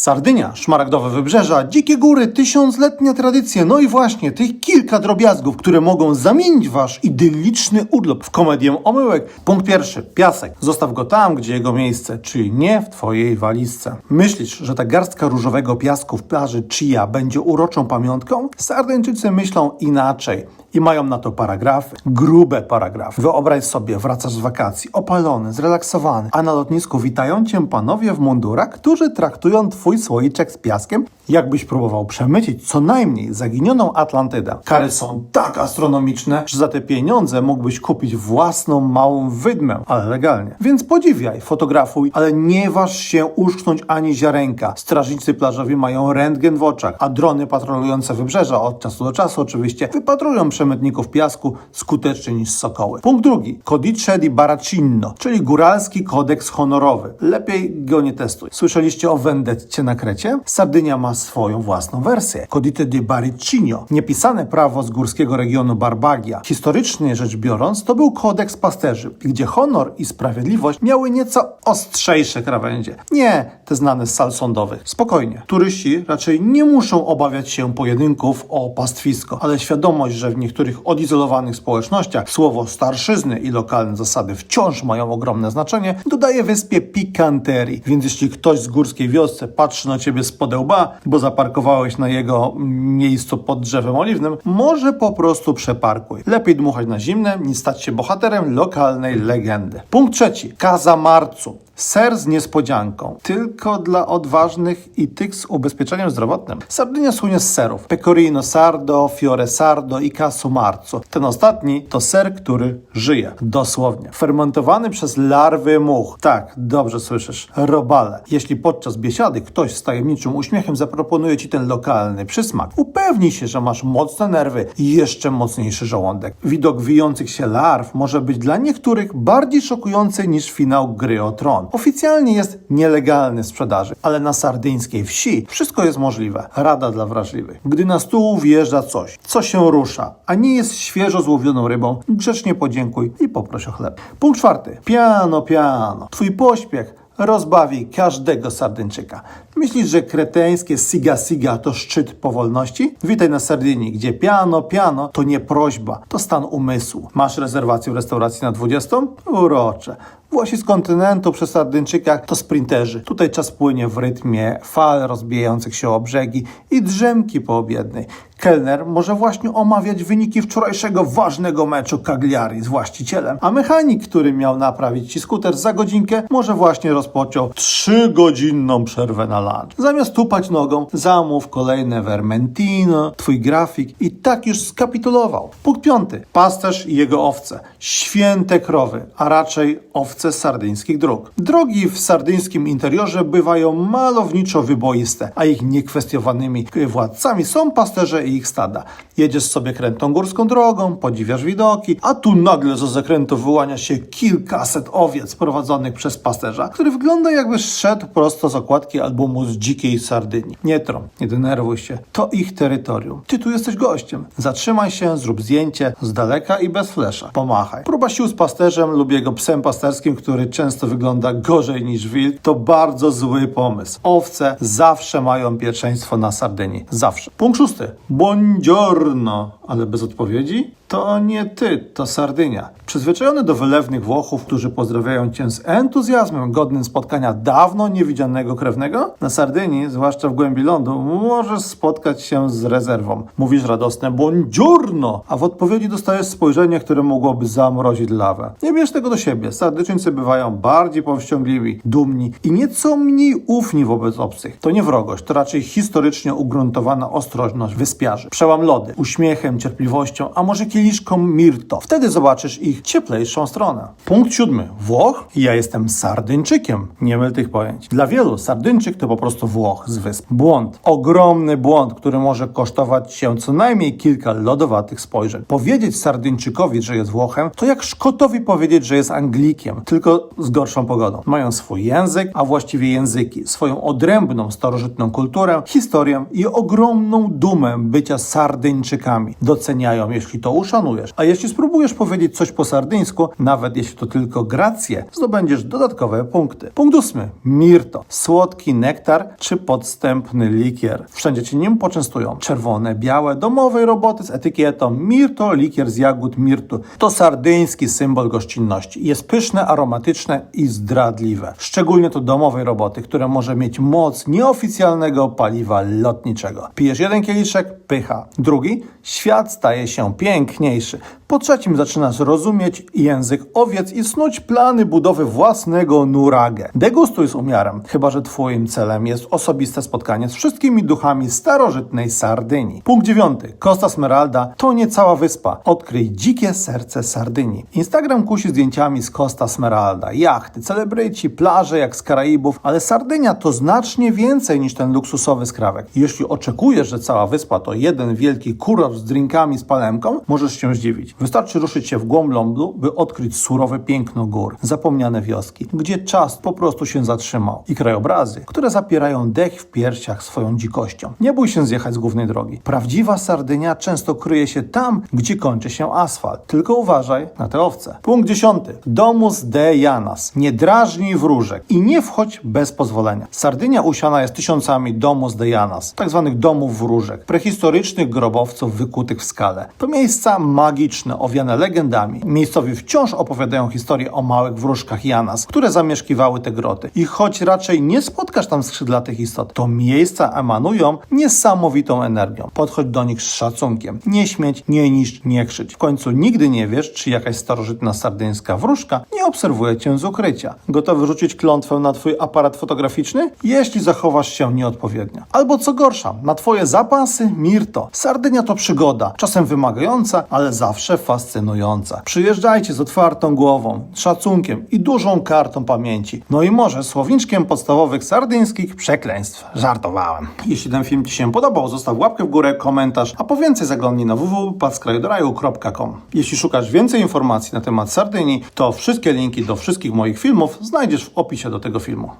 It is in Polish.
Sardynia, szmaragdowe wybrzeża, dzikie góry, tysiącletnia tradycja, no i właśnie tych kilka drobiazgów, które mogą zamienić wasz idylliczny urlop w komedię omyłek. Punkt pierwszy, piasek. Zostaw go tam, gdzie jego miejsce, czyli nie w twojej walizce. Myślisz, że ta garstka różowego piasku w plaży Chia będzie uroczą pamiątką? Sardyńczycy myślą inaczej. I mają na to paragrafy, grube paragrafy. Wyobraź sobie, wracasz z wakacji, opalony, zrelaksowany, a na lotnisku witają cię panowie w mundurach, którzy traktują twój słoiczek z piaskiem, jakbyś próbował przemycić co najmniej zaginioną Atlantydę. Kary są tak astronomiczne, że za te pieniądze mógłbyś kupić własną małą wydmę, ale legalnie. Więc podziwiaj, fotografuj, ale nie waż się uszknąć ani ziarenka. Strażnicy plażowi mają rentgen w oczach, a drony patrolujące wybrzeża od czasu do czasu oczywiście wypatrują przemytników piasku skuteczniej niż sokoły. Punkt drugi. Codice di Baracino, czyli góralski kodeks honorowy. Lepiej go nie testuj. Słyszeliście o Vendetcie na Krecie? Sardynia ma swoją własną wersję. Codice di Baricino. Niepisane prawo z górskiego regionu Barbagia. Historycznie rzecz biorąc, to był kodeks pasterzy, gdzie honor i sprawiedliwość miały nieco ostrzejsze krawędzie. Nie te znane z sal sądowych. Spokojnie. Turyści raczej nie muszą obawiać się pojedynków o pastwisko, ale świadomość, że w niektórych odizolowanych społecznościach słowo starszyzny i lokalne zasady wciąż mają ogromne znaczenie, dodaje wyspie pikanterii. Więc jeśli ktoś z górskiej wiosce patrzy na ciebie z podełba, bo zaparkowałeś na jego miejscu pod drzewem oliwnym, może po prostu przeparkuj. Lepiej dmuchać na zimne, niż stać się bohaterem lokalnej legendy. Punkt trzeci. Kaza Marcu. Ser z niespodzianką. Tylko dla odważnych i tych z ubezpieczeniem zdrowotnym. Sardynia słynie z serów. Pecorino sardo, fiore sardo i marzo. Ten ostatni to ser, który żyje. Dosłownie. Fermentowany przez larwy much. Tak, dobrze słyszysz. Robale. Jeśli podczas biesiady ktoś z tajemniczym uśmiechem zaproponuje ci ten lokalny przysmak, upewnij się, że masz mocne nerwy i jeszcze mocniejszy żołądek. Widok wijących się larw może być dla niektórych bardziej szokujący niż finał gry o tron. Oficjalnie jest nielegalny w sprzedaży, ale na sardyńskiej wsi wszystko jest możliwe. Rada dla wrażliwych. Gdy na stół wjeżdża coś, co się rusza, a nie jest świeżo złowioną rybą, grzecznie podziękuj i poproś o chleb. Punkt czwarty. Piano, piano. Twój pośpiech rozbawi każdego Sardyńczyka. Myślisz, że kreteńskie siga siga to szczyt powolności? Witaj na Sardynii, gdzie piano, piano to nie prośba, to stan umysłu. Masz rezerwację w restauracji na 20? Urocze. Włosi z kontynentu przy Sardyńczykach to sprinterzy. Tutaj czas płynie w rytmie fal rozbijających się o brzegi i drzemki poobiednej. Kelner może właśnie omawiać wyniki wczorajszego ważnego meczu Cagliari z właścicielem, a mechanik, który miał naprawić ci skuter za godzinkę, może właśnie rozpoczął trzygodzinną przerwę na lunch. Zamiast tupać nogą, zamów kolejne Vermentino, twój grafik i tak już skapitulował. Punkt piąty. Pasterz i jego owce. Święte krowy, a raczej owce sardyńskich dróg. Drogi w sardyńskim interiorze bywają malowniczo wyboiste, a ich niekwestiowanymi władcami są pasterze i ich stada. Jedziesz sobie krętą górską drogą, podziwiasz widoki, a tu nagle za zakrętu wyłania się kilkaset owiec prowadzonych przez pasterza, który wygląda jakby szedł prosto z okładki albumu z dzikiej Sardynii. Nie trom, nie denerwuj się. To ich terytorium. Ty tu jesteś gościem. Zatrzymaj się, zrób zdjęcie z daleka i bez flesza. Pomachaj. Próba sił z pasterzem lub jego psem pasterskim, który często wygląda gorzej niż wilk, to bardzo zły pomysł. Owce zawsze mają pierwszeństwo na Sardynii. Zawsze. Punkt szósty. Buongiorno. Ale bez odpowiedzi? To nie ty, to Sardynia. Przyzwyczajony do wylewnych Włochów, którzy pozdrawiają cię z entuzjazmem godnym spotkania dawno niewidzianego krewnego, na Sardynii, zwłaszcza w głębi lądu, możesz spotkać się z rezerwą. Mówisz radosne buongiorno, a w odpowiedzi dostajesz spojrzenie, które mogłoby zamrozić lawę. Nie bierz tego do siebie. Sardyczyńcy bywają bardziej powściągliwi, dumni i nieco mniej ufni wobec obcych. To nie wrogość, to raczej historycznie ugruntowana ostrożność wyspiarzy. Przełam lody, uśmiechem, cierpliwością, a może kieliszką mirto. Wtedy zobaczysz ich cieplejszą stronę. Punkt siódmy. Włoch? Ja jestem Sardyńczykiem. Nie myl tych pojęć. Dla wielu Sardyńczyk to po prostu Włoch z wysp. Błąd. Ogromny błąd, który może kosztować się co najmniej kilka lodowatych spojrzeń. Powiedzieć Sardyńczykowi, że jest Włochem, to jak Szkotowi powiedzieć, że jest Anglikiem, tylko z gorszą pogodą. Mają swój język, a właściwie języki, swoją odrębną, starożytną kulturę, historię i ogromną dumę bycia Sardyńczykami. Doceniają, jeśli to uszy uszanujesz. A jeśli spróbujesz powiedzieć coś po sardyńsku, nawet jeśli to tylko gracje, zdobędziesz dodatkowe punkty. Punkt ósmy. Mirto. Słodki nektar czy podstępny likier. Wszędzie cię nim poczęstują. Czerwone, białe, domowej roboty z etykietą Mirto, likier z jagód mirtu. To sardyński symbol gościnności. Jest pyszne, aromatyczne i zdradliwe. Szczególnie to domowej roboty, które może mieć moc nieoficjalnego paliwa lotniczego. Pijesz jeden kieliszek, pycha. Drugi, świat staje się piękniejszy. Po trzecim zaczynasz rozumieć język owiec i snuć plany budowy własnego nurage. Degustuj z umiarem, chyba że twoim celem jest osobiste spotkanie z wszystkimi duchami starożytnej Sardynii. Punkt dziewiąty. Costa Smeralda to nie cała wyspa. Odkryj dzikie serce Sardynii. Instagram kusi zdjęciami z Costa Smeralda. Jachty, celebryci, plaże jak z Karaibów, ale Sardynia to znacznie więcej niż ten luksusowy skrawek. Jeśli oczekujesz, że cała wyspa to jeden wielki kuror z drinkami z palemką, możesz się zdziwić. Wystarczy ruszyć się w głąb lądu, by odkryć surowe piękno gór, zapomniane wioski, gdzie czas po prostu się zatrzymał i krajobrazy, które zapierają dech w piersiach swoją dzikością. Nie bój się zjechać z głównej drogi. Prawdziwa Sardynia często kryje się tam, gdzie kończy się asfalt. Tylko uważaj na te owce. Punkt dziesiąty. Domus de Janas. Nie drażnij wróżek i nie wchodź bez pozwolenia. Sardynia usiana jest tysiącami domus de Janas, tak zwanych domów wróżek, prehistorycznych grobowców wykutych w skale. To miejsca magiczne, owiane legendami. Miejscowi wciąż opowiadają historię o małych wróżkach Janas, które zamieszkiwały te groty. I choć raczej nie spotkasz tam skrzydlatych istot, to miejsca emanują niesamowitą energią. Podchodź do nich z szacunkiem. Nie śmieć, nie niszcz, nie krzycz. W końcu nigdy nie wiesz, czy jakaś starożytna sardyńska wróżka nie obserwuje cię z ukrycia. Gotowy rzucić klątwę na twój aparat fotograficzny? Jeśli zachowasz się nieodpowiednio. Albo co gorsza, na twoje zapasy Mirto. Sardynia to przygoda, czasem wymagająca, ale zawsze fascynująca. Przyjeżdżajcie z otwartą głową, szacunkiem i dużą kartą pamięci. No i może słowniczkiem podstawowych sardyńskich przekleństw. Żartowałem. Jeśli ten film Ci się podobał, zostaw łapkę w górę, komentarz, a po więcej zaglądnij na www.padskrajodoraju.com. Jeśli szukasz więcej informacji na temat Sardynii, to wszystkie linki do wszystkich moich filmów znajdziesz w opisie do tego filmu.